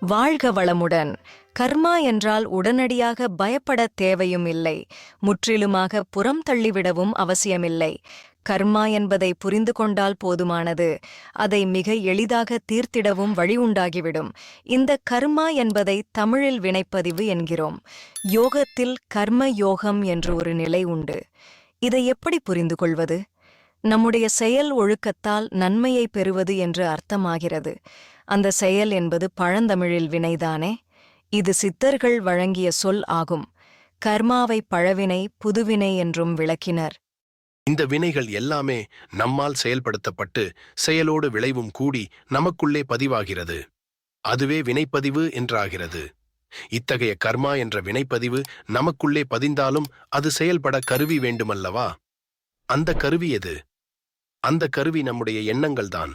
வாழ்க வளமுடன். கர்மா என்றால் உடனடியாக பயப்பட தேவையும் இல்லை. முற்றிலுமாக புறம் தள்ளிவிடவும் அவசியமில்லை. கர்மா என்பதை புரிந்து கொண்டால் போதுமானது. அதை மிக எளிதாக தீர்த்திடவும் வழி உண்டாகிவிடும். இந்த கர்மா என்பதை தமிழில் வினைப்பதிவு என்கிறோம். யோகத்தில் கர்ம யோகம் என்று ஒரு நிலை உண்டு. இதை எப்படி புரிந்து கொள்வது? நம்முடைய செயல் ஒழுக்கத்தால் நன்மையை பெறுவது என்று அர்த்தமாகிறது. அந்த செயல் என்பது பழந்தமிழில் வினைதானே? இது சித்தர்கள் வழங்கிய சொல் ஆகும். கர்மாவை பழவினை புதுவினை என்றும் விளக்கினர். இந்த வினைகள் எல்லாமே நம்மால் செயல்படுத்தப்பட்டு செயலோடு விளைவும் கூடி நமக்குள்ளே பதிவாகிறது. அதுவே வினைப்பதிவு என்றாகிறது. இத்தகைய கர்மா என்ற வினைப்பதிவு நமக்குள்ளே பதிந்தாலும் அது செயல்பட கருவி வேண்டுமல்லவா? அந்த கருவி எது? அந்த கருவி நம்முடைய எண்ணங்கள்தான்.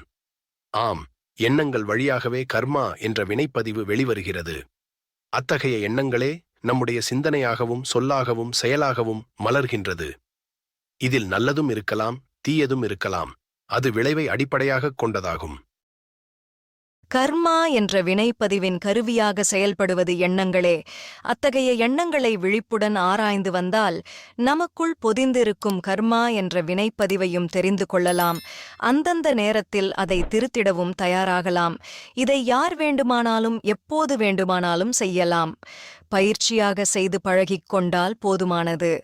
ஆம் எண்ணங்கள் வழியாகவே கர்மா என்ற வினைப்பதிவு வெளிவருகிறது. அத்தகைய எண்ணங்களே நம்முடைய சிந்தனையாகவும் சொல்லாகவும் செயலாகவும் மலர்கின்றது. இதில் நல்லதும் இருக்கலாம் தீயதும் இருக்கலாம். அது விளைவை அடிப்படையாகக் கொண்டதாகும். கர்மா என்ற வினைப்பதிவின் கருவியாக செயல்படுவது எண்ணங்களே. அத்தகைய எண்ணங்களை விழிப்புடன் ஆராய்ந்து வந்தால் நமக்குள் பொதிந்திருக்கும் கர்மா என்ற வினைப்பதிவையும் தெரிந்து கொள்ளலாம். அந்தந்த நேரத்தில் அதை திருத்திடவும் தயாராகலாம். இதை யார் வேண்டுமானாலும் எப்போது வேண்டுமானாலும் செய்யலாம். பயிற்சியாக செய்து பழகிக் கொண்டால் போதுமானது.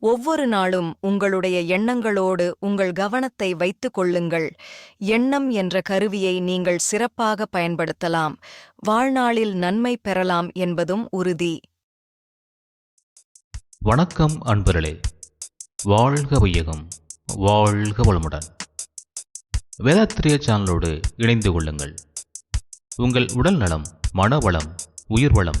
ஒவ்வொரு நாளும் உங்களுடைய எண்ணங்களோடு உங்கள் கவனத்தை வைத்துக் கொள்ளுங்கள். எண்ணம் என்ற கருவியை நீங்கள் சிறப்பாக பயன்படுத்தலாம். வாழ்நாளில் நன்மை பெறலாம் என்பதும் உறுதி. வணக்கம் அன்பர்களே. வாழ்க வையகம் வாழ்க வளமுடன். வேதாத்திரிய சேனலோடு இணைந்து கொள்ளுங்கள். உங்கள் உடல் நலம் மனவளம் உயிர்வளம்